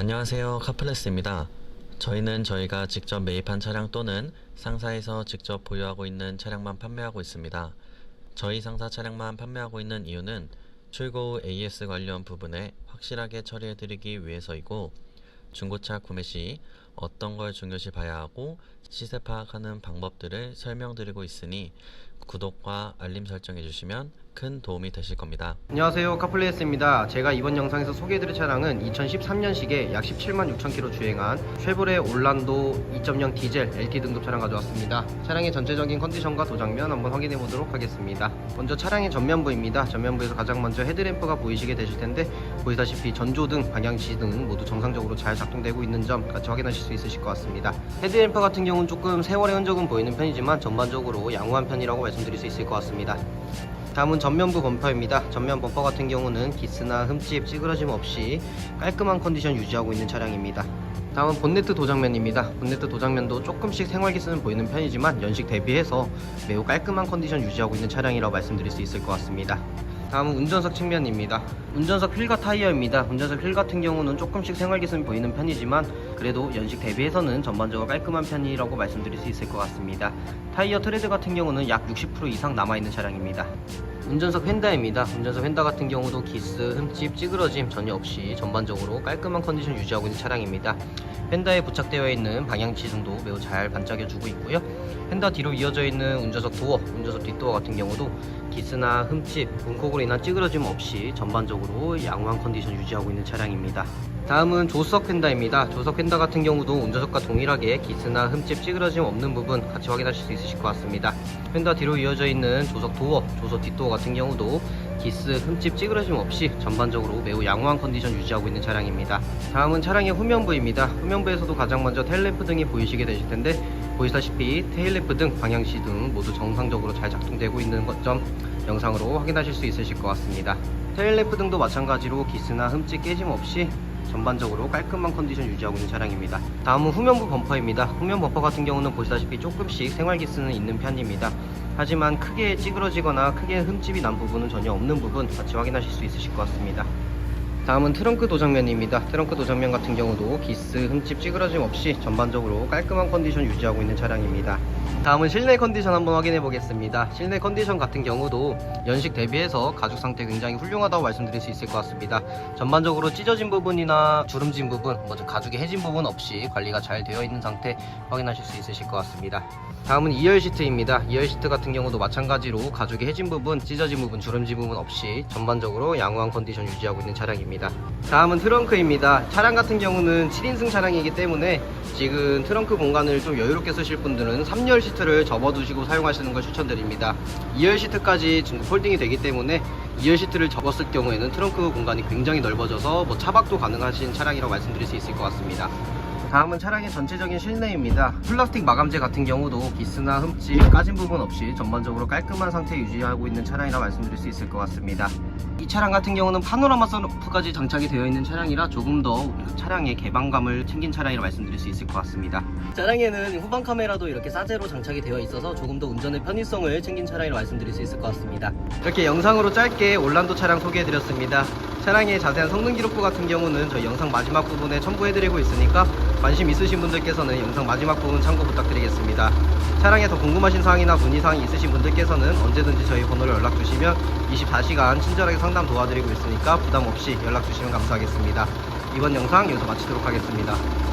안녕하세요. 카플레스입니다. 저희는 저희가 직접 매입한 차량 또는 상사에서 직접 보유하고 있는 차량만 판매하고 있습니다. 저희 상사 차량만 판매하고 있는 이유는 출고 후 AS 관련 부분에 확실하게 처리해드리기 위해서이고 중고차 구매 시 어떤 걸 중요시 봐야 하고 시세 파악하는 방법들을 설명드리고 있으니 구독과 알림 설정 해 주시면 큰 도움이 되실 겁니다. 안녕하세요. 카플레이스입니다. 제가 이번 영상에서 소개해드릴 차량은 2013년식에 약 17만 6천 킬로 주행한 쉐보레 올란도 2.0 디젤 LT 등급 차량 가져왔습니다. 차량의 전체적인 컨디션과 도장면 한번 확인해 보도록 하겠습니다. 먼저 차량의 전면부입니다. 전면부에서 가장 먼저 헤드램프가 보이시게 되실 텐데 보이다시피 전조등, 방향지 등 모두 정상적으로 잘 작동되고 있는 점 같이 확인하실 수 있으실 것 같습니다. 헤드램프 같은 경우는 조금 세월의 흔적은 보이는 편이지만 전반적으로 양호한 편이라고 말씀드릴 수 있을 것 같습니다 다음은 전면부 범퍼입니다. 전면 범퍼 같은 경우는 기스나 흠집, 찌그러짐 없이 깔끔한 컨디션 유지하고 있는 차량입니다. 다음은 본네트 도장면입니다. 본네트 도장면도 조금씩 생활기스는 보이는 편이지만 연식 대비해서 매우 깔끔한 컨디션 유지하고 있는 차량이라고 말씀드릴 수 있을 것 같습니다. 다음은 운전석 측면입니다. 운전석 휠과 타이어입니다. 운전석 휠 같은 경우는 조금씩 생활기스는 보이는 편이지만 그래도 연식 대비해서는 전반적으로 깔끔한 편이라고 말씀드릴 수 있을 것 같습니다. 타이어 트레드 같은 경우는 약 60% 이상 남아있는 차량입니다. 운전석 휀다입니다. 운전석 휀다 같은 경우도 기스, 흠집, 찌그러짐 전혀 없이 전반적으로 깔끔한 컨디션 유지하고 있는 차량입니다. 휀다에 부착되어 있는 방향 지등도 매우 잘 반짝여주고 있고요. 휀다 뒤로 이어져 있는 운전석 도어, 운전석 뒷도어 같은 경우도 기스나 흠집, 문콕으로 인한 찌그러짐 없이 전반적으로 양호한 컨디션 유지하고 있는 차량입니다. 다음은 조석 휀다입니다. 조석 휀다 같은 경우도 운전석과 동일하게 기스나 흠집, 찌그러짐 없는 부분 같이 확인하실 수 있으실 것 같습니다. 휀다 뒤로 이어져 있는 조석 도어, 조석 뒷도어 같은 경우도 기스, 흠집, 찌그러짐 없이 전반적으로 매우 양호한 컨디션 유지하고 있는 차량입니다. 다음은 차량의 후면부입니다. 후면부에서도 가장 먼저 테일램프 등이 보이시게 되실 텐데 보시다시피 테일램프 등, 방향시 등 모두 정상적으로 잘 작동되고 있는 점 영상으로 확인하실 수 있으실 것 같습니다. 테일램프 등도 마찬가지로 기스나 흠집 깨짐 없이 전반적으로 깔끔한 컨디션 유지하고 있는 차량입니다. 다음은 후면부 범퍼입니다. 후면 범퍼 같은 경우는 보시다시피 조금씩 생활기스는 있는 편입니다. 하지만 크게 찌그러지거나 크게 흠집이 난 부분은 전혀 없는 부분 같이 확인하실 수 있으실 것 같습니다. 다음은 트렁크 도장면입니다. 트렁크 도장면 같은 경우도 기스, 흠집, 찌그러짐 없이 전반적으로 깔끔한 컨디션 유지하고 있는 차량입니다. 다음은 실내 컨디션 한번 확인해 보겠습니다. 실내 컨디션 같은 경우도 연식 대비해서 가죽 상태 굉장히 훌륭하다고 말씀드릴 수 있을 것 같습니다. 전반적으로 찢어진 부분이나 주름진 부분, 먼저 가죽이 해진 부분 없이 관리가 잘 되어 있는 상태 확인하실 수 있으실 것 같습니다. 다음은 2열 시트입니다. 2열 시트 같은 경우도 마찬가지로 가죽이 해진 부분, 찢어진 부분, 주름진 부분 없이 전반적으로 양호한 컨디션 유지하고 있는 차량입 니다. 다음은 트렁크입니다. 차량 같은 경우는 7인승 차량이기 때문에 지금 트렁크 공간을 좀 여유롭게 쓰실 분들은 3열 시트를 접어두시고 사용하시는 걸 추천드립니다. 2열 시트까지 지금 폴딩이 되기 때문에 2열 시트를 접었을 경우에는 트렁크 공간이 굉장히 넓어져서 뭐 차박도 가능하신 차량이라고 말씀드릴 수 있을 것 같습니다. 다음은 차량의 전체적인 실내입니다. 플라스틱 마감재 같은 경우도 기스나 흠집, 까진 부분 없이 전반적으로 깔끔한 상태 유지하고 있는 차량이라 말씀드릴 수 있을 것 같습니다. 이 차량 같은 경우는 파노라마 선루프까지 장착이 되어 있는 차량이라 조금 더 차량의 개방감을 챙긴 차량이라 말씀드릴 수 있을 것 같습니다. 차량에는 후방 카메라도 이렇게 사제로 장착이 되어 있어서 조금 더 운전의 편의성을 챙긴 차량이라 말씀드릴 수 있을 것 같습니다. 이렇게 영상으로 짧게 올란도 차량 소개해드렸습니다. 차량의 자세한 성능 기록부 같은 경우는 저희 영상 마지막 부분에 첨부해드리고 있으니까 관심 있으신 분들께서는 영상 마지막 부분 참고 부탁드리겠습니다. 차량에 더 궁금하신 사항이나 문의사항이 있으신 분들께서는 언제든지 저희 번호로 연락 주시면 24시간 친절하게 상담 도와드리고 있으니까 부담 없이 연락 주시면 감사하겠습니다. 이번 영상 여기서 마치도록 하겠습니다.